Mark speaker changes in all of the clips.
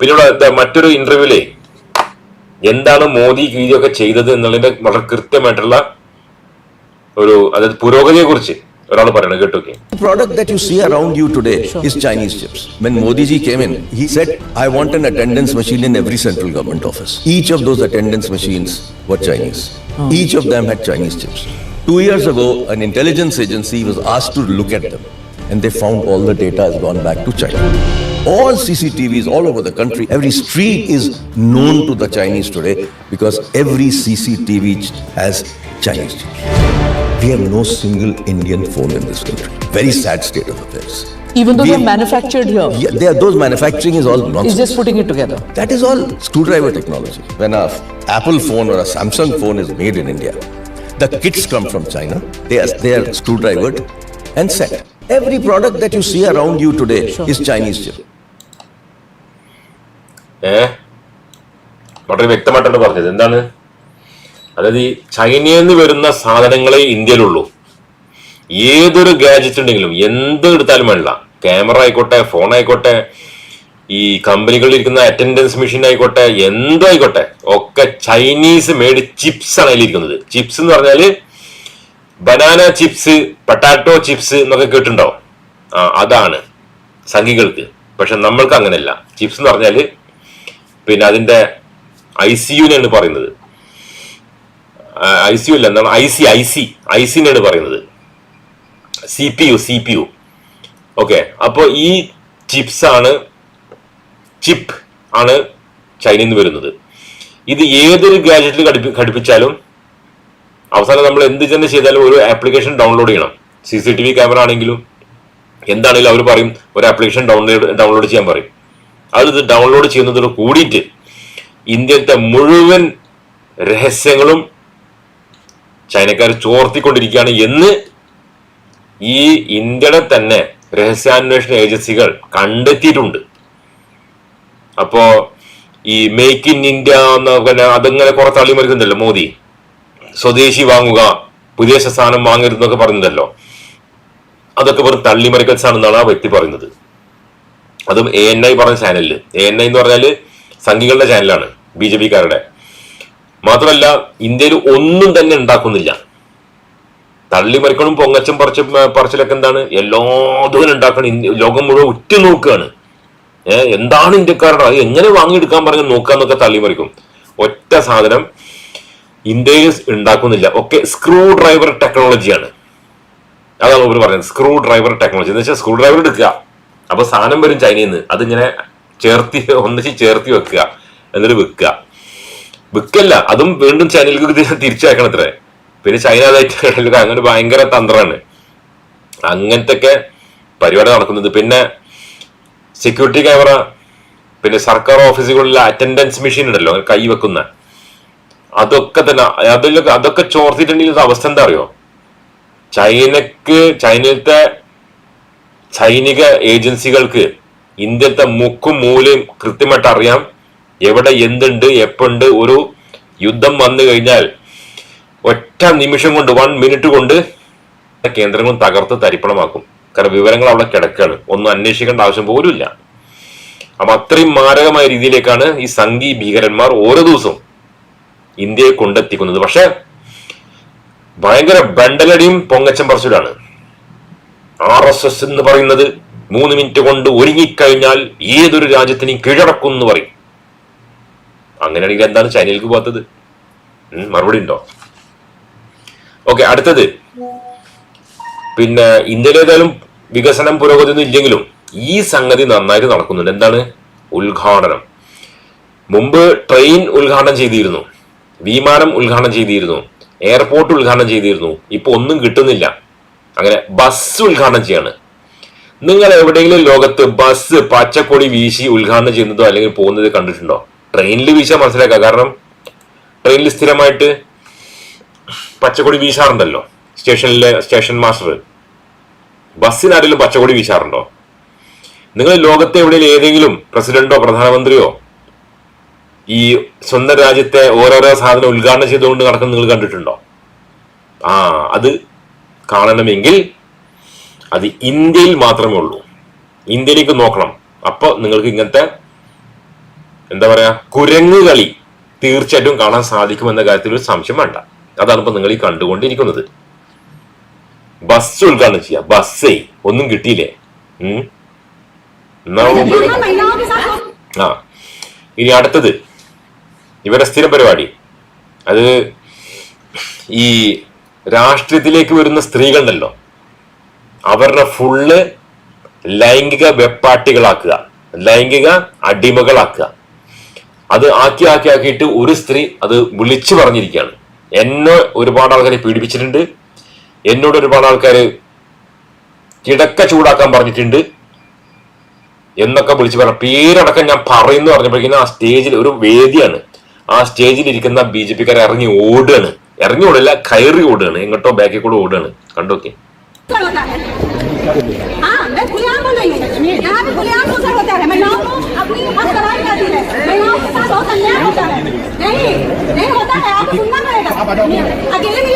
Speaker 1: പിന്നെ ഇവിടെ ദാ മറ്റൊരു ഇന്റർവ്യൂലേ എന്താണ് മോദി ഗീതിയൊക്കെ ചെയ്തത് എന്നുള്ളതിന്റെ വളരെ കൃത്യമായിട്ടുള്ള ഒരു അതായത് പുരോഗതിയെ കുറിച്ച് ഒരാൾ പറയണത് കേട്ടോക്കെ
Speaker 2: that you see around you today is Chinese chips. When Modi ji came in, he said, I want an attendance machine in every central government office. Each of those attendance machines were Chinese. Each of them had Chinese chips. Two years ago, an intelligence agency was asked to look at them, and they found all the data has gone back to China. All CCTVs all over the country, every street is known to the Chinese today because every CCTV has Chinese. We have no single Indian phone in this country. Very sad state of affairs.
Speaker 3: Even though
Speaker 2: We-
Speaker 3: they're manufactured here,
Speaker 2: Yeah, they are, those manufacturing is all
Speaker 3: it's
Speaker 2: nonsense.
Speaker 3: just putting it together.
Speaker 2: That is all screwdriver technology. When a Apple phone or a Samsung phone is made in India, the kits come from China. They are they are screwdrivered and set. Every product that you see around you today is Chinese chip.
Speaker 1: ഏഹ് വളരെ വ്യക്തമായിട്ടാണ് പറഞ്ഞത്. എന്താണ്? അതായത് ഈ ചൈനയിൽ നിന്ന് വരുന്ന സാധനങ്ങളെ ഇന്ത്യയിലുള്ളൂ. ഏതൊരു ഗാഡ്ജറ്റ് ഉണ്ടെങ്കിലും എന്ത് എടുത്താലും വേണ്ട. ക്യാമറ ആയിക്കോട്ടെ ഫോൺ ആയിക്കോട്ടെ ഈ കമ്പനികളിൽ ഇരിക്കുന്ന അറ്റൻഡൻസ് മെഷീൻ ആയിക്കോട്ടെ എന്തോ ആയിക്കോട്ടെ ഒക്കെ ചൈനീസ് മേഡ് ചിപ്സ് ആണ് അതിലിരിക്കുന്നത്. ചിപ്സ് എന്ന് പറഞ്ഞാൽ ബനാന ചിപ്സ് പൊട്ടാറ്റോ ചിപ്സ് എന്നൊക്കെ കേട്ടുണ്ടോ ആ അതാണ് സംഘികൾക്ക് പക്ഷെ നമ്മൾക്ക് അങ്ങനെയല്ല. ചിപ്സ് എന്ന് പറഞ്ഞാൽ പിന്നെ അതിന്റെ ഐ സി യുനാണ് പറയുന്നത്. ഐ സി യു അല്ല എന്താണ്? I C I C I സിനാണ് പറയുന്നത്. C P U C P U. Okay അപ്പോൾ ഈ ചിപ്സ് ആണ് ചിപ്പ് ആണ് ചൈനയിൽ നിന്ന് വരുന്നത്. ഇത് ഏതൊരു ഗാജറ്റിൽ ഘടിപ്പി ഘടിപ്പിച്ചാലും അവസാനം നമ്മൾ എന്ത് തന്നെ ചെയ്താലും ഒരു ആപ്ലിക്കേഷൻ ഡൗൺലോഡ് ചെയ്യണം. C C T V camera ആണെങ്കിലും എന്താണെങ്കിലും അവർ പറയും ഒരു ആപ്ലിക്കേഷൻ ഡൗൺലോഡ് ഡൗൺലോഡ് ചെയ്യാൻ പറയും. അത് ഡൗൺലോഡ് ചെയ്യുന്നതോട് കൂടിയിട്ട് ഇന്ത്യത്തെ മുഴുവൻ രഹസ്യങ്ങളും ചൈനക്കാർ ചോർത്തിക്കൊണ്ടിരിക്കുകയാണ് എന്ന് ഈ ഇന്ത്യയുടെ തന്നെ രഹസ്യാന്വേഷണ ഏജൻസികൾ കണ്ടെത്തിയിട്ടുണ്ട്. അപ്പോ ഈ മേക്ക് ഇൻ ഇന്ത്യ എന്ന അതങ്ങനെ കുറെ തള്ളി മോദി. സ്വദേശി വാങ്ങുക വിദേശ സാധനം വാങ്ങരുതെന്നൊക്കെ പറഞ്ഞതല്ലോ അതൊക്കെ വെറും തള്ളിമറിക്കൽസ് ആണെന്നാണ് ആ വ്യക്തി പറയുന്നത്. അതും എ എൻ ഐ പറഞ്ഞ ചാനലിൽ എ എൻ ഐ എന്ന് പറഞ്ഞാൽ സംഘികളുടെ ചാനലാണ് ബി ജെ പിക്കാരുടെ മാത്രമല്ല ഇന്ത്യയിൽ ഒന്നും തന്നെ ഉണ്ടാക്കുന്നില്ല. തള്ളിമറിക്കണും പൊങ്ങച്ചും പറിച്ച പറച്ചിലൊക്കെ എന്താണ്? എല്ലാതും ഉണ്ടാക്കണം. ലോകം മുഴുവൻ ഉറ്റുനോക്കുകയാണ്. ഏഹ് എന്താണ് ഇന്ത്യക്കാരുടെ അത് എങ്ങനെ വാങ്ങിയെടുക്കാൻ പറഞ്ഞ് നോക്കാന്നൊക്കെ തള്ളിമറിക്കും. ഒറ്റ സാധനം ഇന്ത്യയിൽ ഉണ്ടാക്കുന്നില്ല. ഒക്കെ സ്ക്രൂ ഡ്രൈവർ ടെക്നോളജിയാണ് അതാണ് ഇവർ പറയുന്നത്. സ്ക്രൂ ഡ്രൈവർ ടെക്നോളജി എന്ന് വെച്ചാൽ സ്ക്രൂ ഡ്രൈവർ എടുക്കുക. അപ്പൊ സാധനം വരും ചൈനയിൽ നിന്ന് അതിങ്ങനെ ചേർത്തി ഒന്നിച്ച് ചേർത്തി വെക്കുക. എന്നിട്ട് വിൽക്കുക. വിൽക്കല്ല. അതും വീണ്ടും ചൈനയിലേക്ക് തിരിച്ചു അത്രേ പിന്നെ ചൈന അതായിട്ട് അങ്ങനെ ഭയങ്കര തന്ത്രമാണ് അങ്ങനത്തെ ഒക്കെ പരിപാടി നടക്കുന്നത്. പിന്നെ സെക്യൂരിറ്റി ക്യാമറ പിന്നെ സർക്കാർ ഓഫീസുകളിലെ അറ്റൻഡൻസ് മെഷീൻ ഉണ്ടല്ലോ കൈ വെക്കുന്ന അതൊക്കെ തന്നെ അതിലൊക്കെ അതൊക്കെ ചോർത്തിട്ടുണ്ടെങ്കിൽ അവസ്ഥ എന്താ അറിയോ? ചൈനക്ക് ചൈനയിലത്തെ സൈനിക ഏജൻസികൾക്ക് ഇന്ത്യത്തെ മുക്കും മൂലയും കൃത്യമായിട്ട് അറിയാം. എവിടെ എന്തുണ്ട് എപ്പുണ്ട് ഒരു യുദ്ധം വന്നു കഴിഞ്ഞാൽ ഒറ്റ നിമിഷം കൊണ്ട് വൺ മിനിറ്റ് കൊണ്ട് കേന്ദ്രങ്ങൾ തകർത്ത് തരിപ്പണമാക്കും. കാരണം വിവരങ്ങൾ അവിടെ കിടക്കുകയാണ്. ഒന്നും അന്വേഷിക്കേണ്ട ആവശ്യം പോലും ഇല്ല അപ്പൊ അത്രയും മാരകമായ രീതിയിലേക്കാണ് ഈ സംഘി ഭീകരന്മാർ ഓരോ ദിവസവും ഇന്ത്യയെ കൊണ്ടെത്തിക്കുന്നത്. പക്ഷെ ഭയങ്കര ബണ്ടലടിയും പൊങ്ങച്ചം പറച്ചിലാണ് ആർ എസ് എസ് എന്ന് പറയുന്നത് മൂന്ന് മിനിറ്റ് കൊണ്ട് ഒരുങ്ങിക്കഴിഞ്ഞാൽ ഏതൊരു രാജ്യത്തിനെയും കീഴടക്കും എന്ന് പറയും. അങ്ങനെയാണെങ്കിൽ എന്താണ് ചൈനയിലേക്ക് പോകാത്തത്? മറുപടി ഉണ്ടോ? ഓക്കെ അടുത്തത്. പിന്നെ ഇന്ത്യയിലേതായാലും വികസനം പുരോഗതി ഒന്നും ഇല്ലെങ്കിലും ഈ സംഗതി നന്നായിട്ട് നടക്കുന്നുണ്ട്. എന്താണ്? ഉദ്ഘാടനം. മുമ്പ് ട്രെയിൻ ഉദ്ഘാടനം ചെയ്തിരുന്നു. വിമാനം ഉദ്ഘാടനം ചെയ്തിരുന്നു. എയർപോർട്ട് ഉദ്ഘാടനം ചെയ്തിരുന്നു. ഇപ്പൊ ഒന്നും കിട്ടുന്നില്ല. അങ്ങനെ ബസ് ഉദ്ഘാടനം ചെയ്യാണ്. നിങ്ങൾ എവിടെയെങ്കിലും ലോകത്ത് ബസ് പച്ചക്കൊടി വീശി ഉദ്ഘാടനം ചെയ്യുന്നതോ അല്ലെങ്കിൽ പോകുന്നത് കണ്ടിട്ടുണ്ടോ? ട്രെയിനിൽ വീശാൻ മനസ്സിലാക്കുക കാരണം ട്രെയിനിൽ സ്ഥിരമായിട്ട് പച്ചക്കൊടി വീശാറുണ്ടല്ലോ. സ്റ്റേഷനിലെ സ്റ്റേഷൻ മാസ്റ്റർ. ബസ്സിനാരെങ്കിലും പച്ചക്കൊടി വീശാറുണ്ടോ? നിങ്ങൾ ലോകത്തെ എവിടെയെങ്കിലും ഏതെങ്കിലും പ്രസിഡന്റോ പ്രധാനമന്ത്രിയോ ഈ സ്വന്തം രാജ്യത്തെ ഓരോരോ സാധനം ഉദ്ഘാടനം ചെയ്തുകൊണ്ട് നടക്കുന്നത് നിങ്ങൾ കണ്ടിട്ടുണ്ടോ? ആ അത് കാണണമെങ്കിൽ അത് ഇന്ത്യയിൽ മാത്രമേ ഉള്ളൂ. ഇന്ത്യയിലേക്ക് നോക്കണം. അപ്പോൾ നിങ്ങൾക്ക് ഇങ്ങനത്തെ എന്താ പറയാ കുരങ്ങ് കളി തീർച്ചയായിട്ടും കാണാൻ സാധിക്കുമെന്ന കാര്യത്തിൽ ഒരു സംശയം വേണ്ട. അതാണ് ഇപ്പൊ നിങ്ങൾ ഈ കണ്ടുകൊണ്ടിരിക്കുന്നത്. ബസ് ഉദ്ഘാടനം ചെയ്യാം. ബസ്സേ ഒന്നും കിട്ടിയില്ലേ? ആ. ഇനി അടുത്തത്. ഇവരുടെ സ്ഥിര പരിപാടി. അത് ഈ രാഷ്ട്രീയത്തിലേക്ക് വരുന്ന സ്ത്രീകളുണ്ടല്ലോ. അവരുടെ ഫുള്ള് ലൈംഗിക വെപ്പാട്ടികളാക്കുക. ലൈംഗിക അടിമകളാക്കുക. അത് ആക്കി ആക്കി ആക്കിയിട്ട് ഒരു സ്ത്രീ അത് വിളിച്ചു പറഞ്ഞിരിക്കുകയാണ്. എന്നെ ഒരുപാട് ആൾക്കാരെ പീഡിപ്പിച്ചിട്ടുണ്ട്. എന്നോട് ഒരുപാട് ആൾക്കാർ കിടക്ക ചൂടാക്കാൻ പറഞ്ഞിട്ടുണ്ട്. എന്നൊക്കെ വിളിച്ചു പറഞ്ഞ. പേരടക്കം ഞാൻ പറയുന്നു പറഞ്ഞപ്പോഴേക്കും ആ സ്റ്റേജിൽ ഒരു വേദിയാണ്. ആ സ്റ്റേജിൽ ഇരിക്കുന്ന ബി ജെ പിക്കാരെ ഇറങ്ങി ഓടുകയാണ് ഇറങ്ങി ഓടില്ല കയറി ഓടുകയാണ് എങ്ങോട്ടോ ബാക്കിൽ കൂടെ ഓടുകയാണ് കണ്ടോക്കെ
Speaker 3: अवसर होता है हाँ मैं खुलेआम बोल रही हूँ यहाँ पे खुलेआम अवसर होता है महिलाओं को अपनी हक कराई जाती है महिलाओं के साथ बहुत अन्याय होता है नहीं नहीं होता है आपको सुनना पड़ेगा अकेले में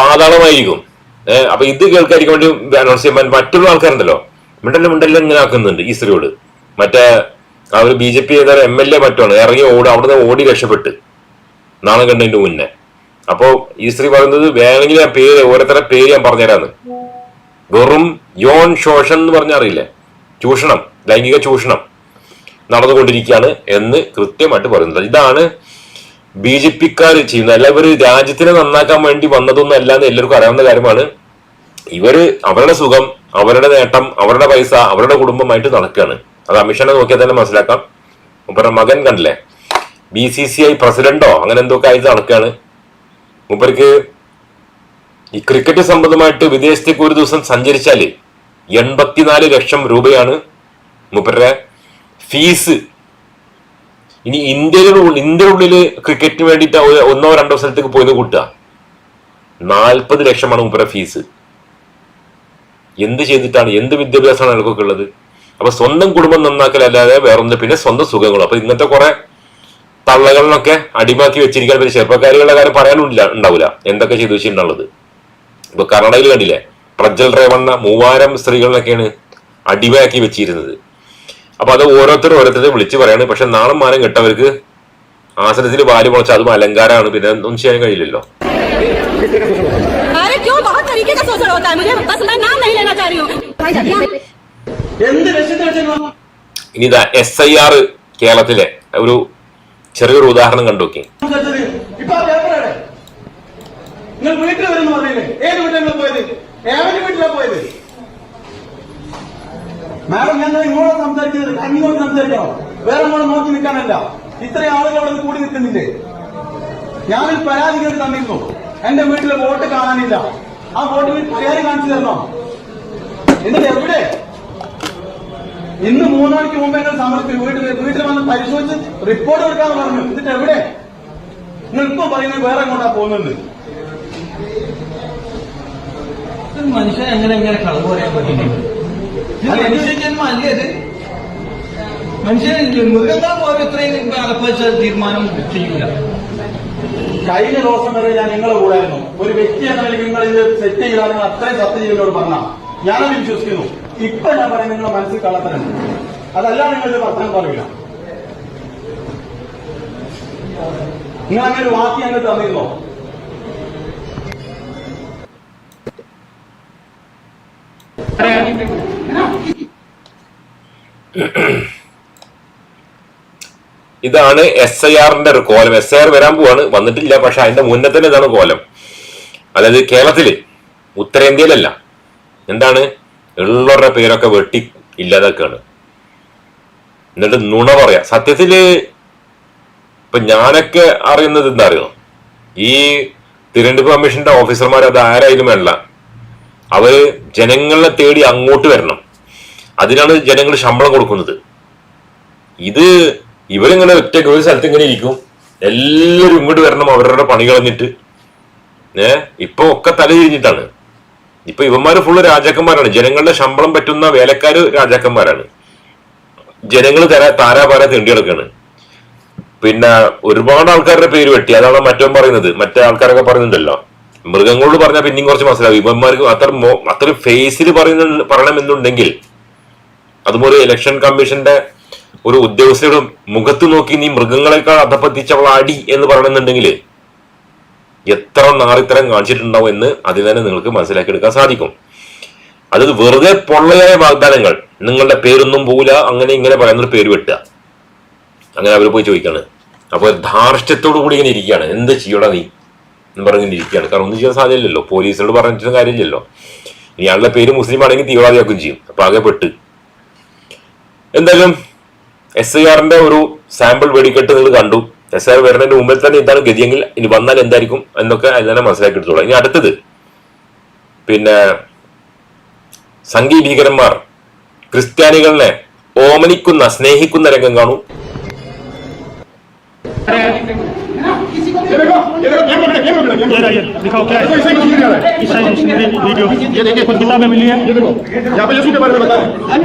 Speaker 1: പാതാളമായിരിക്കും. ഏഹ് അപ്പൊ ഇത് കേൾക്കാതിരിക്കാൻ വേണ്ടി അനൗൺസ് ചെയ്യാൻ മറ്റുള്ള ആൾക്കാരുണ്ടല്ലോ. മിണ്ടല്ല മിണ്ടല്ല ഇങ്ങനെ ആക്കുന്നുണ്ട് ഈ സ്ത്രീയോട് മറ്റേ ആ ഒരു ബി ജെ പി ഏതായാലും എം എൽ എ മറ്റാണ് ഇറങ്ങി ഓടി അവിടുന്ന് ഓടി രക്ഷപ്പെട്ട്. നാളെ കണ്ടതിന്റെ മുന്നേ. അപ്പോ ഈ സ്ത്രീ പറയുന്നത് വേണമെങ്കിൽ ആ പേര് ഓരോരുത്തരുടെ പേര് ഞാൻ പറഞ്ഞുതരാന്ന്. വെറും യോൺ ശോഷൻ എന്ന് പറഞ്ഞാൽ അറിയില്ലേ? ചൂഷണം ലൈംഗിക ചൂഷണം നടന്നുകൊണ്ടിരിക്കുകയാണ് എന്ന് കൃത്യമായിട്ട് പറയുന്നത് ഇതാണ് ബി ജെ പിക്കാർ ചെയ്യുന്നത്. അല്ല ഇവർ രാജ്യത്തിനെ നന്നാക്കാൻ വേണ്ടി വന്നതൊന്നും അല്ല എന്ന് എല്ലാവർക്കും അറിയാവുന്ന കാര്യമാണ്. ഇവർ അവരുടെ സുഖം അവരുടെ നേട്ടം അവരുടെ പൈസ അവരുടെ കുടുംബമായിട്ട് നടക്കുകയാണ് അത് അമിഷനെ നോക്കിയാൽ തന്നെ മനസ്സിലാക്കാം. മൂപ്പരുടെ മകൻ കണ്ടില്ലേ? ബി സി സി ഐ പ്രസിഡന്റോ അങ്ങനെ എന്തൊക്കെ ആയിട്ട് നടക്കുകയാണ് മൂപ്പർക്ക് ഈ ക്രിക്കറ്റ് സംബന്ധമായിട്ട് വിദേശത്തേക്ക് ഒരു ദിവസം സഞ്ചരിച്ചാൽ എൺപത്തിനാല് ലക്ഷം രൂപയാണ് മൂപ്പരുടെ ഫീസ് ഇനി ഇന്ത്യയുടെ ഉള്ളിൽ ഇന്ത്യയുടെ ഉള്ളിൽ ക്രിക്കറ്റിന് വേണ്ടിയിട്ട് ഒന്നോ രണ്ടോ സ്ഥലത്തേക്ക് പോയത് കൂട്ടുക. നാൽപ്പത് ലക്ഷമാണ് മുപ്പര ഫീസ് എന്ത് ചെയ്തിട്ടാണ്? എന്ത് വിദ്യാഭ്യാസമാണ് അയാൾക്കൊക്കെ ഉള്ളത്? അപ്പൊ സ്വന്തം കുടുംബം നന്നാക്കലല്ലാതെ വേറൊന്നും പിന്നെ സ്വന്തം സുഖങ്ങളും. അപ്പൊ ഇന്നത്തെ കുറെ തള്ളകളിലൊക്കെ അടിമാക്കി വെച്ചിരിക്കാൻ പിന്നെ ചെറുപ്പക്കാരികളുടെ കാര്യം പറയാനുണ്ടില്ല ഉണ്ടാവില്ല എന്തൊക്കെ ചെയ്തു വെച്ചിട്ടുള്ളത് ഇപ്പൊ കർണാടകയിൽ കണ്ടില്ലേ? പ്രജ്വൽ റേവണ്ണ മൂവായിരം സ്ത്രീകളിലൊക്കെയാണ് അടിമയാക്കി വെച്ചിരുന്നത്. അപ്പൊ അത് ഓരോരുത്തർ ഓരോരുത്തരെ വിളിച്ച് പറയാണ്. പക്ഷെ നാളെ മാനം കെട്ടവർക്ക് ആസനത്തിൽ പാൽ മുളച്ച അതും അലങ്കാരമാണ്. പിന്നെ ഒന്നും ചെയ്യാൻ കഴിയില്ലല്ലോ. ഇനി ഇതാ എസ് ഐ ആർ കേരളത്തിലെ ഒരു ചെറിയൊരു ഉദാഹരണം കണ്ടു നോക്കി.
Speaker 4: നിങ്ങൾ വീട്ടിൽ വരുന്നു പറഞ്ഞില്ലേ? ഏത് വീട്ടിലാണ് പോയത്? ഏവന്റെ വീട്ടിലാണ് പോയത്? മാഡം ഞാൻ ഇങ്ങോട്ട് സംസാരിക്കുന്നത് കണ്ണിങ്ങോട്ട് സംസാരിക്കണം? വേറെ അങ്ങോട്ട് നോക്കി നിൽക്കാനല്ല. ഇത്രയും ആളുകളോട് കൂടി നിൽക്കുന്നില്ലേ? ഞാനൊരു പരാതി കേട്ട് തന്നിരുന്നു. എന്റെ വീട്ടിലെ വോട്ട് കാണാനില്ല. ആ വോട്ട് പരാതി കാണിച്ചു തരണോ? എന്നിട്ട് എവിടെ? ഇന്ന് മൂന്നാണിക്ക് മുമ്പ് എന്നെ സമർപ്പിച്ചു വീട്ടിൽ വീട്ടിൽ വന്ന് പരിശോധിച്ച് റിപ്പോർട്ട് കൊടുക്കാന്ന് പറഞ്ഞു. എന്നിട്ട് എവിടെ? നിങ്ങൾ ഇപ്പൊ പറയുന്നത് വേറെ എങ്ങോട്ടാ പോകുന്നുണ്ട്
Speaker 5: മനുഷ്യൻ എങ്ങനെ എങ്ങനെ കളവ് പറയാൻ പറ്റുന്നു ഇത്? മനുഷ്യ അല്ലേ അത് മനുഷ്യൻ മൃഗങ്ങൾ പോലും ഇത്രയും അലപ്പച്ച തീരുമാനം ചെയ്യൂല
Speaker 4: കഴിഞ്ഞ ദിവസം വരെ ഞാൻ നിങ്ങളെ കൂടായിരുന്നു ഒരു വ്യക്തി എന്ന നിലയ്ക്ക് നിങ്ങൾ ഇത് സെറ്റ് ചെയ്താൽ നിങ്ങൾ അത്രയും സത്യം ചെയ്യുന്നവരോട് പറഞ്ഞ. ഞാനത് വിശ്വസിക്കുന്നു. ഇപ്പൊ ഞാൻ പറയുന്നത് നിങ്ങളുടെ മനസ്സിൽ കള്ളത്തരം. അതല്ല നിങ്ങൾ ഇത് വർത്തമാനം പറയില്ല നിങ്ങൾ അങ്ങനെ ഒരു വാക്ക് ഞങ്ങൾ തന്നിരുന്നോ?
Speaker 1: ഇതാണ് എസ് ഐ ആറിന്റെ ഒരു കോലം. എസ് ഐ ആർ വരാൻ പോവാണ്. വന്നിട്ടില്ല. പക്ഷെ അതിന്റെ മുന്നേ തന്നെ ഇതാണ് കോലം. അതായത് കേരളത്തിൽ ഉത്തരേന്ത്യയിലല്ല. എന്താണ്? ഉള്ളവരുടെ പേരൊക്കെ വെട്ടി ഇല്ലാതാക്കാണ്. എന്നിട്ട് നുണ പറയാ. സത്യത്തിൽ ഇപ്പൊ ഞാനൊക്കെ അറിയുന്നത് എന്താ അറിയോ? ഈ തിരഞ്ഞെടുപ്പ് കമ്മീഷന്റെ ഓഫീസർമാർ അത് ആരായാലും വേണ്ട. അവർ ജനങ്ങളെ തേടി അങ്ങോട്ട് വരണം. അതിനാണ് ജനങ്ങൾ ശമ്പളം കൊടുക്കുന്നത്. ഇത് ഇവരിങ്ങനെ ഒറ്റയ്ക്ക് ഒരു സ്ഥലത്ത് ഇങ്ങനെ ഇരിക്കും. എല്ലാവരും ഇങ്ങോട്ട് വരണം അവരുടെ പണി കളഞ്ഞിട്ട് ഏ? ഇപ്പൊ ഒക്കെ തല തിരിഞ്ഞിട്ടാണ്. ഇപ്പൊ ഇവന്മാര് ഫുള്ള് രാജാക്കന്മാരാണ്. ജനങ്ങളുടെ ശമ്പളം പറ്റുന്ന വേലക്കാര് രാജാക്കന്മാരാണ്. ജനങ്ങൾ തരാ താരാപാര കിടക്കാണ് പിന്നെ ഒരുപാട് ആൾക്കാരുടെ പേര് വെട്ടി. അതാണ് മറ്റവൻ പറയുന്നത്. മറ്റേ ആൾക്കാരൊക്കെ പറയുന്നുണ്ടല്ലോ. മൃഗങ്ങളോട് പറഞ്ഞാൽ പിന്നെയും കുറച്ച് മനസ്സിലാവും. ഇവന്മാർക്ക് അത്ര അത്ര ഫേസിൽ പറയുന്ന പറയണമെന്നുണ്ടെങ്കിൽ അതുപോലെ ഇലക്ഷൻ കമ്മീഷന്റെ ഒരു ഉദ്യോഗസ്ഥരുടെ മുഖത്ത് നോക്കി നീ മൃഗങ്ങളെക്കാൾ അധപ്പത്തിച്ചുള്ള അടി എന്ന് പറയണമെന്നുണ്ടെങ്കിൽ എത്ര നാറിത്തരം കാണിച്ചിട്ടുണ്ടാവും എന്ന് അതിൽ തന്നെ നിങ്ങൾക്ക് മനസ്സിലാക്കി എടുക്കാൻ സാധിക്കും. അത് വെറുതെ പൊള്ളയായ വാഗ്ദാനങ്ങൾ നിങ്ങളുടെ പേരൊന്നും പോവില്ല അങ്ങനെ ഇങ്ങനെ പറയുന്നൊരു പേര് വെട്ടുക. അങ്ങനെ അവർ പോയി ചോദിക്കാണ്. അപ്പോൾ ധാർഷ്ട്യത്തോടു കൂടി ഇങ്ങനെ ഇരിക്കുകയാണ്. എന്ത് ചെയ്യടാ നീ? എന്ന് പറഞ്ഞിരിക്കുകയാണ് കാരണം ഒന്നും ചെയ്യാൻ സാധ്യതയില്ലല്ലോ. പോലീസിനോട് പറഞ്ഞിട്ടും കാര്യമില്ലല്ലോ. ഇയാളുടെ പേര് മുസ്ലിം ആണെങ്കിൽ തീവ്രവാദിയാക്കുകയും ചെയ്യും. അപ്പൊ ആകെ പെട്ട് എന്തായാലും എസ് ഐ ആറിന്റെ ഒരു സാമ്പിൾ വെടിക്കെട്ട് നിങ്ങൾ കണ്ടു. എസ് ഐ ആർ വരുന്നതിന്റെ മുമ്പിൽ തന്നെ എന്താണ് ഗതിയെങ്കിൽ ഇനി വന്നാൽ എന്തായിരിക്കും എന്നൊക്കെ അതിനെ മനസ്സിലാക്കി എടുത്തോളാം ഇനി അടുത്തത് പിന്നെ സംഘീ ഭീകരന്മാർ ക്രിസ്ത്യാനികളെ ഓമനിക്കുന്ന സ്നേഹിക്കുന്ന രംഗം കാണൂ.
Speaker 6: ये रहा, ये दिखाओ क्या है ईसाई मिशनरी वीडियो ये देखिए कुछ किताबें मिली है ये देखो
Speaker 7: यहाँ पे यीशु के बारे में बता हैं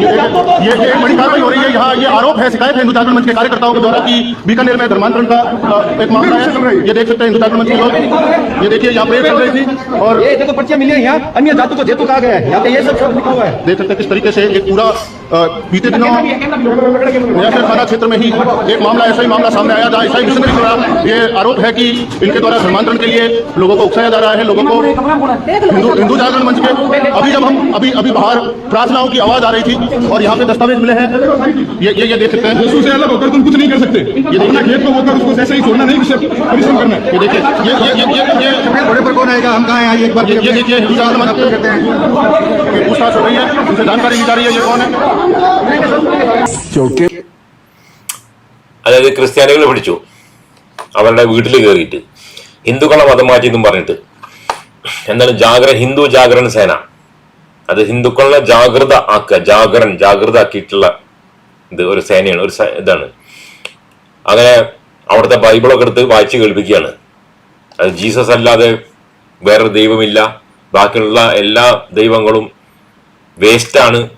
Speaker 7: ये ये बड़ी कार्रवाई हो रही है यहाँ ये आरोप है शिकायत है हिंदू जागरण मंच के कार्यकर्ताओं के द्वारा कि बीकानेर में धर्मांतरण का अ, एक मामला है ये देख सकते हैं हिंदू जागरण मंच के लोग ये देखिए यहाँ प्रेयर चल रही थी और
Speaker 8: ये देखो पर्चियाँ मिली है यहाँ अन्य जातों को जेतु कहा गया है यहाँ पे ये सब लिखा हुआ है
Speaker 7: देख सकते हैं किस तरीके से एक पूरा अ, बीते दिनों थाना क्षेत्र में ही एक मामला ऐसा ही मामला सामने आया जहाँ ईसाई मिशनरी द्वारा ये आरोप है कि इनके द्वारा धर्मांतरण के लिए लोगों को उकसाया जा रहा है लोगों को हिंदू हिंदू जागरण मंच के अभी जब हम अभी अभी बाहर प्रार्थनाओं की आवाज़ आ रही थी और यहाँ पे दस्तावेज़ मिले हैं ये ये ये देख सकते हैं।
Speaker 9: यीशु से अलग होकर तुम कुछ नहीं कर सकते। ये अपना खेत को होकर उसको ऐसे ही छोड़ना नहीं उसे परिश्रम करना
Speaker 7: ये देखिए ये ये ये ये ये
Speaker 8: बड़े पर कौन आएगा? हम कहाँ हैं? एक बार
Speaker 7: ये देखिए हिंदू जागरण मंच
Speaker 8: कहते हैं।
Speaker 7: पूछताछ हो रही है उनसे जानकारी ली जा रही है ये कौन है?
Speaker 1: അതായത് ക്രിസ്ത്യാനികളെ പിടിച്ചു. അവരുടെ വീട്ടിൽ കയറിയിട്ട് ഹിന്ദുക്കളെ മതം മാറ്റി എന്നും പറഞ്ഞിട്ട്. എന്താണ്? ജാഗ്ര ഹിന്ദു ജാഗരൺ സേന. അത് ഹിന്ദുക്കളെ ജാഗ്രത ആക്കുക. ജാഗ്രൻ ജാഗ്രത ആക്കിയിട്ടുള്ള ഇത് ഒരു സേനയാണ് ഒരു ഇതാണ്. അങ്ങനെ അവിടുത്തെ ബൈബിളൊക്കെ എടുത്ത് വായിച്ച് കേൾപ്പിക്കുകയാണ്. അത് ജീസസ് അല്ലാതെ വേറൊരു ദൈവമില്ല. ബാക്കിയുള്ള എല്ലാ ദൈവങ്ങളും വേസ്റ്റാണ്.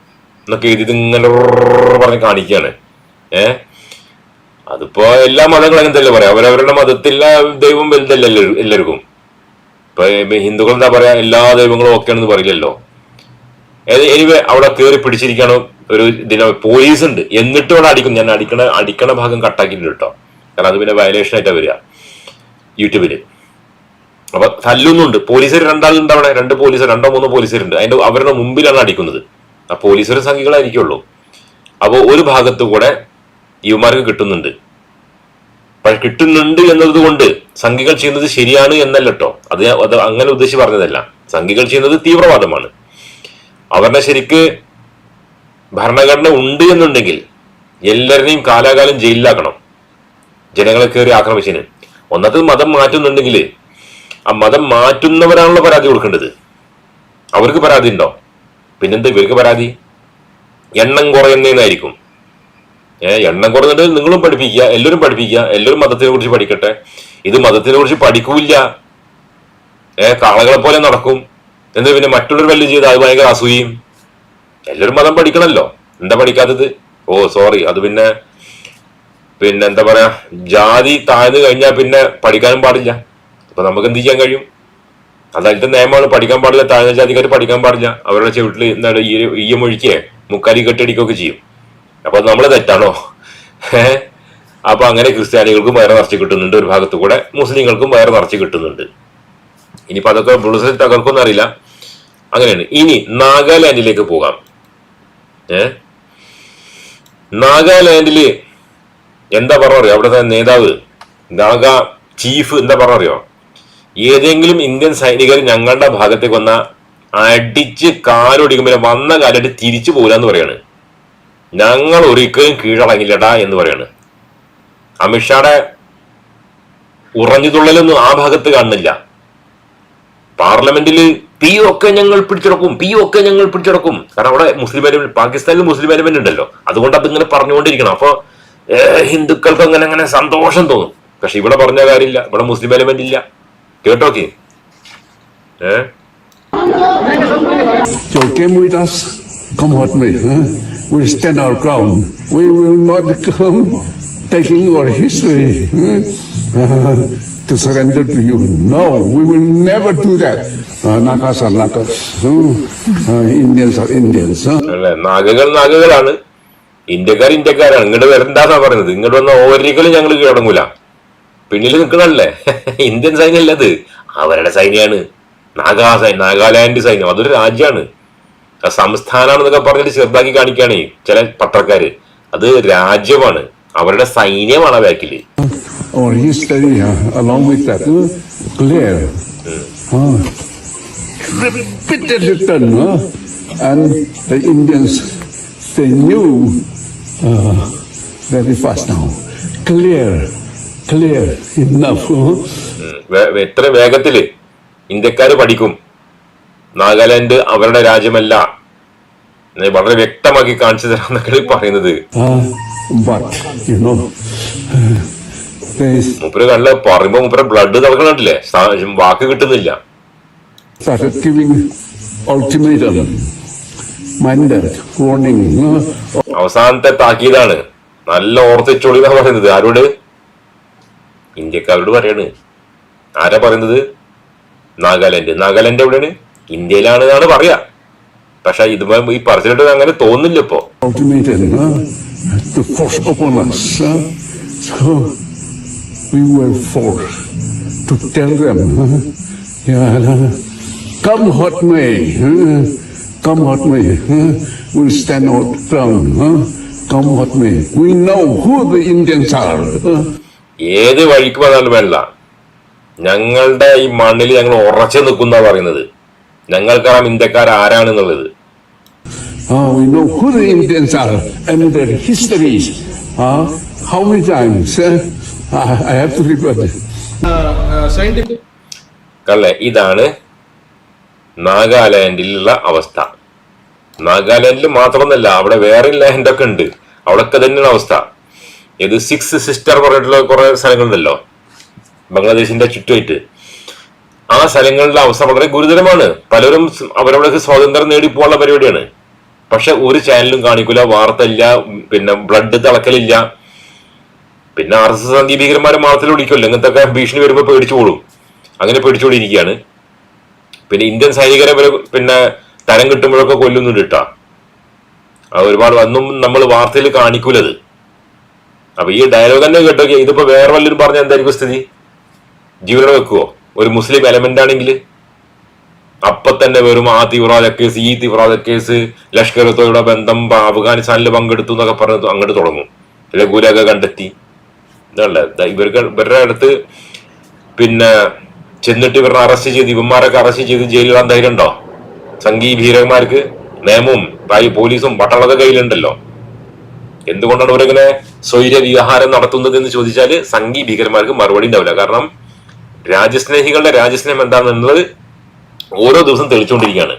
Speaker 1: എന്നൊക്കെ എഴുതി ഇങ്ങനെ പറഞ്ഞ് കാണിക്കുകയാണ് ഏഹ് അതിപ്പോ എല്ലാ മതങ്ങളും അങ്ങനെ തന്നെ പറയാം. അവരവരുടെ മതത്തിലെ ദൈവം വലുതല്ല എല്ലാവർക്കും. ഇപ്പൊ ഹിന്ദുക്കൾ എന്താ പറയാ? എല്ലാ ദൈവങ്ങളും ഒക്കെ ആണെന്ന് പറയില്ലല്ലോ. എനിവേ അവിടെ കയറി പിടിച്ചിരിക്കാണ് ഒരു ദിനം പോലീസ് ഉണ്ട് എന്നിട്ട് അവിടെ അടിക്കും. ഞാൻ അടിക്കണ അടിക്കണ ഭാഗം കട്ടാക്കിയിട്ടുണ്ട് കേട്ടോ കാരണം അത് പിന്നെ വയലേഷൻ ആയിട്ടാ വരിക. യൂട്യൂബിൽ അപ്പൊ തല്ലുന്നുണ്ട്. പോലീസുകാർ രണ്ടാളുണ്ട് അവിടെ. രണ്ട് പോലീസ് രണ്ടോ മൂന്നോ പോലീസുകാരുണ്ട്. അതിന്റെ അവരുടെ മുമ്പിലാണ് അടിക്കുന്നത്. ആ പോലീസുകാർ സംഖ്യകളായിരിക്കുള്ളൂ. അപ്പോൾ ഒരു ഭാഗത്തു കൂടെ യുവമാർക്ക് കിട്ടുന്നുണ്ട്. പക്ഷെ കിട്ടുന്നുണ്ട് എന്നതുകൊണ്ട് സംഘികൾ ചെയ്യുന്നത് ശരിയാണ് എന്നല്ല കേട്ടോ അത് അത് അങ്ങനെ ഉദ്ദേശിച്ച് പറഞ്ഞതല്ല. സംഘികൾ ചെയ്യുന്നത് തീവ്രവാദമാണ്. അവരുടെ ശരിക്ക് ഭരണഘടന ഉണ്ട് എന്നുണ്ടെങ്കിൽ എല്ലാവരുടെയും കാലാകാലം ജയിലിലാക്കണം. ജനങ്ങളെ കയറി ആക്രമിച്ചതിന് ഒന്നാമത് മതം മാറ്റുന്നുണ്ടെങ്കിൽ ആ മതം മാറ്റുന്നവരാണല്ലോ പരാതി കൊടുക്കേണ്ടത്. അവർക്ക് പരാതി ഉണ്ടോ? പിന്നെന്താ ഇവർക്ക് പരാതി? എണ്ണം കുറയുന്നതെന്നായിരിക്കും ഏഹ് എണ്ണം കുറഞ്ഞിട്ട് നിങ്ങളും പഠിപ്പിക്കുക എല്ലാവരും പഠിപ്പിക്കുക എല്ലാവരും മതത്തിനെ കുറിച്ച് പഠിക്കട്ടെ. ഇത് മതത്തിനെ കുറിച്ച് പഠിക്കൂല്ല. ഏഹ് കാളകളെ പോലെ നടക്കും. എന്നിട്ട് പിന്നെ മറ്റുള്ളവർ വല്ലതും ചെയ്ത് അത് ഭയങ്കര അസൂയും എല്ലാവരും മതം പഠിക്കണമല്ലോ എന്താ പഠിക്കാത്തത്? ഓ സോറി അത് പിന്നെ പിന്നെ എന്താ പറയാ? ജാതി താഴ്ന്നു കഴിഞ്ഞാൽ പിന്നെ പഠിക്കാനും പാടില്ല. അപ്പൊ നമുക്ക് എന്ത് ചെയ്യാൻ കഴിയും? അതായത് നിയമമാണ്. പഠിക്കാൻ പാടില്ല താഴ്ന്ന ജാതിക്കാർ പഠിക്കാൻ പാടില്ല. അവരുടെ ചുവട്ടിൽ എന്താണ് ഈ ഈയമൊഴിക്കേ മുക്കാലി കെട്ടടിക്കുകയൊക്കെ ചെയ്യും. അപ്പൊ നമ്മൾ തെറ്റാണോ? ഏഹ് അപ്പൊ അങ്ങനെ ക്രിസ്ത്യാനികൾക്കും വയറ് നിറച്ച് കിട്ടുന്നുണ്ട് ഒരു ഭാഗത്ത് കൂടെ. മുസ്ലിങ്ങൾക്കും വയറ് നിറച്ച് കിട്ടുന്നുണ്ട്. ഇനിയിപ്പോ അതൊക്കെ ബ്രൂസിൽ തകർക്കൊന്നും അറിയില്ല. അങ്ങനെയാണ്. ഇനി നാഗാലാൻഡിലേക്ക് പോകാം. ഏ? നാഗാലാൻഡിൽ എന്താ പറഞ്ഞറിയോ? അവിടുത്തെ നേതാവ് നാഗ ചീഫ് എന്താ പറഞ്ഞറിയോ? ഏതെങ്കിലും ഇന്ത്യൻ സൈനികർ ഞങ്ങളുടെ ഭാഗത്തേക്ക് വന്ന അടിച്ച് കാലൊടിക്കുമ്പോൾ വന്ന കാലത്ത് തിരിച്ചു പോരാന്ന് പറയാണ്. ഞങ്ങൾ ഒരിക്കലും കീഴടങ്ങില്ലടാ എന്ന് പറയാണ്. അമിത്ഷായുടെ ഉറഞ്ഞുതുള്ളലൊന്നും ആ ഭാഗത്ത് കാണുന്നില്ല. പാർലമെന്റിൽ പി ഒക്കെ ഞങ്ങൾ പിടിച്ചെടുക്കും പി ഒക്കെ ഞങ്ങൾ പിടിച്ചെടുക്കും. കാരണം അവിടെ മുസ്ലിം എലിമെന്റ് പാകിസ്ഥാനിൽ മുസ്ലിം എലിമെന്റ് ഉണ്ടല്ലോ. അതുകൊണ്ട് അതിങ്ങനെ പറഞ്ഞുകൊണ്ടിരിക്കണം. അപ്പൊ ഏഹ്, ഹിന്ദുക്കൾക്ക് അങ്ങനെ അങ്ങനെ സന്തോഷം തോന്നും. പക്ഷെ ഇവിടെ പറഞ്ഞ കാര്യമില്ല. ഇവിടെ മുസ്ലിം എലിമെന്റ് ഇല്ല. കേട്ടോക്കെ
Speaker 9: came with us, come what may, huh? we stand our ground. We will not come taking our history huh? uh, to surrender to you. No, we will never do that. Uh, Nagas are Nagas. huh? Uh, Indians are Indians. Huh?
Speaker 1: നാഗകൾ നാഗകളാണ് ഇന്ത്യക്കാർ ഇന്ത്യക്കാരാണ് ഇങ്ങോട്ട് വരണ്ടാന്നാ പറയുന്നത് ഇങ്ങോട്ട് വന്ന ഒരിക്കലും ഞങ്ങൾ കീഴടങ്ങൂല പിന്നിൽ നിൽക്കണല്ലേ Indian സൈന്യമല്ല അത് അവരുടെ സൈന്യമാണ് നാഗാ സൈന്യം നാഗാലാൻഡ് സൈന്യം. അതൊരു രാജ്യമാണ് സംസ്ഥാനാണെന്നൊക്കെ സംസ്ഥാനമാണെന്നൊക്കെ പറഞ്ഞിട്ട് ചെറുതാക്കി കാണിക്കുകയാണ് ചില പത്രക്കാര്. അത് രാജ്യമാണ്. അവരുടെ സൈന്യമാണ് ബാക്കിൽ
Speaker 9: Our history, along with that, clear. Repeatedly done, huh? and the Indians, they knew uh, very fast now. Clear,
Speaker 1: വേ- എത്ര വേഗത്തിൽ ഇന്ത്യക്കാര് പഠിക്കും. നാഗാലാൻഡ് അവരുടെ രാജ്യമല്ല. വളരെ വ്യക്തമാക്കി കാണിച്ചു തരാന്നൊക്കെ പറയുന്നത്. മൂപ്പര് കണ്ട പറയുമ്പോ മൂപ്പര് ബ്ലഡ് തിളക്കണില്ലേ വാക്ക് കിട്ടുന്നില്ല. അവസാനത്തെ താക്കീതാണ്. നല്ല ഓർത്തിച്ചോളി എന്നാ പറയുന്നത്. ആരോട്? ഇന്ത്യക്കാരോട് പറയാണ്. ആരാ പറയുന്നത്? നാഗാലാൻഡ്. നാഗാലാൻഡ് എവിടെയാണ്? ഇന്ത്യയിലാണെന്നാണ് പറയാ. പക്ഷെ ഇത് ഈ പറഞ്ഞിട്ട് അങ്ങനെ തോന്നില്ല ഇപ്പോ.
Speaker 9: ഇന്ത്യൻസ് ആർ
Speaker 1: ഏത് വഴിക്ക് വന്നാലും വേണ്ട ഞങ്ങളുടെ ഈ മണ്ണിൽ ഞങ്ങൾ ഉറച്ചു നിൽക്കുന്ന പറയുന്നത് ഞങ്ങൾക്കറിയാം ഇന്ത്യക്കാർ ആരാണെന്നുള്ളത്
Speaker 9: Uh, we know who the Indians are and their histories. Uh, how many times? Uh, I I have to repeat. it.
Speaker 5: Scientific
Speaker 1: കള്ളെ ഇതാണ് നാഗാലാൻഡിലുള്ള അവസ്ഥ നാഗാലാൻഡിൽ മാത്രമൊന്നല്ല അവിടെ വേറെ ലാൻഡൊക്കെ ഉണ്ട് അവിടെയൊക്കെ തന്നെയാണ് അവസ്ഥ ഇത് സിക്സ് സിസ്റ്റർ പറഞ്ഞിട്ടുള്ള കുറെ സ്ഥലങ്ങളുണ്ടല്ലോ. ബംഗ്ലാദേശിന്റെ ചുറ്റുമായിട്ട്. ആ സ്ഥലങ്ങളുടെ അവസ്ഥ വളരെ ഗുരുതരമാണ്. പലരും അവരവിടെ സ്വാതന്ത്ര്യം നേടിപ്പോകാനുള്ള പരിപാടിയാണ്. പക്ഷെ ഒരു ചാനലും കാണിക്കൂല വാർത്ത ഇല്ല പിന്നെ ബ്ലഡ് തിളക്കലില്ല. പിന്നെ ആർ എസ് എസ് ഭീകരന്മാരെ മാത്രമേ വിളിക്കുമല്ലോ ഇങ്ങനത്തെ ഭീഷണി വരുമ്പോൾ പേടിച്ചു പോടും അങ്ങനെ പേടിച്ചുകൊണ്ടിരിക്കുകയാണ് പിന്നെ ഇന്ത്യൻ സൈനികരെ പിന്നെ തരം കിട്ടുമ്പോഴൊക്കെ കൊല്ലുന്നുണ്ട് കേട്ടാ ഒരുപാട് അന്നും നമ്മൾ വാർത്തയിൽ കാണിക്കൂലത്. അപ്പൊ ഈ ഡയലോഗ് തന്നെ കേട്ടോ ഇതിപ്പോ വേറെ വല്ലവരും പറഞ്ഞ എന്തായിരിക്കും സ്ഥിതി? ജീവനോട് വെക്കുവോ? ഒരു മുസ്ലിം എലമെന്റ് ആണെങ്കിൽ അപ്പൊ തന്നെ വെറും ആ തീവ്രവാദ കേസ് ഈ തീവ്രവാദ കേസ് ലഷ്കർ തോയുടെ ബന്ധം അഫ്ഗാനിസ്ഥാനിൽ പങ്കെടുത്തു എന്നൊക്കെ പറഞ്ഞ് അങ്ങോട്ട് തുടങ്ങും. ലഘുലൊക്കെ കണ്ടെത്തി. ഇതല്ല? ഇവർക്ക് ഇവരുടെ അടുത്ത് പിന്നെ ചെന്നിട്ട് ഇവരുടെ അറസ്റ്റ് ചെയ്ത് ഇവന്മാരൊക്കെ അറസ്റ്റ് ചെയ്ത് ജയിലിടാൻ ധൈര്യം ഉണ്ടോ സംഗീ ഭീരന്മാർക്ക് നിയമവും പോലീസും പട്ടാളൊക്കെ കയ്യിലുണ്ടല്ലോ. എന്തുകൊണ്ടാണ് ഇവരിങ്ങനെ സ്വൈര്യ വിഹാരം നടത്തുന്നത് എന്ന് ചോദിച്ചാൽ സംഘി ഭീകരന്മാർക്ക് മറുപടി ഉണ്ടാവില്ല. കാരണം രാജ്യസ്നേഹികളുടെ രാജ്യസ്നേഹം എന്താണെന്നുള്ളത് ഓരോ ദിവസം തെളിച്ചുകൊണ്ടിരിക്കുകയാണ്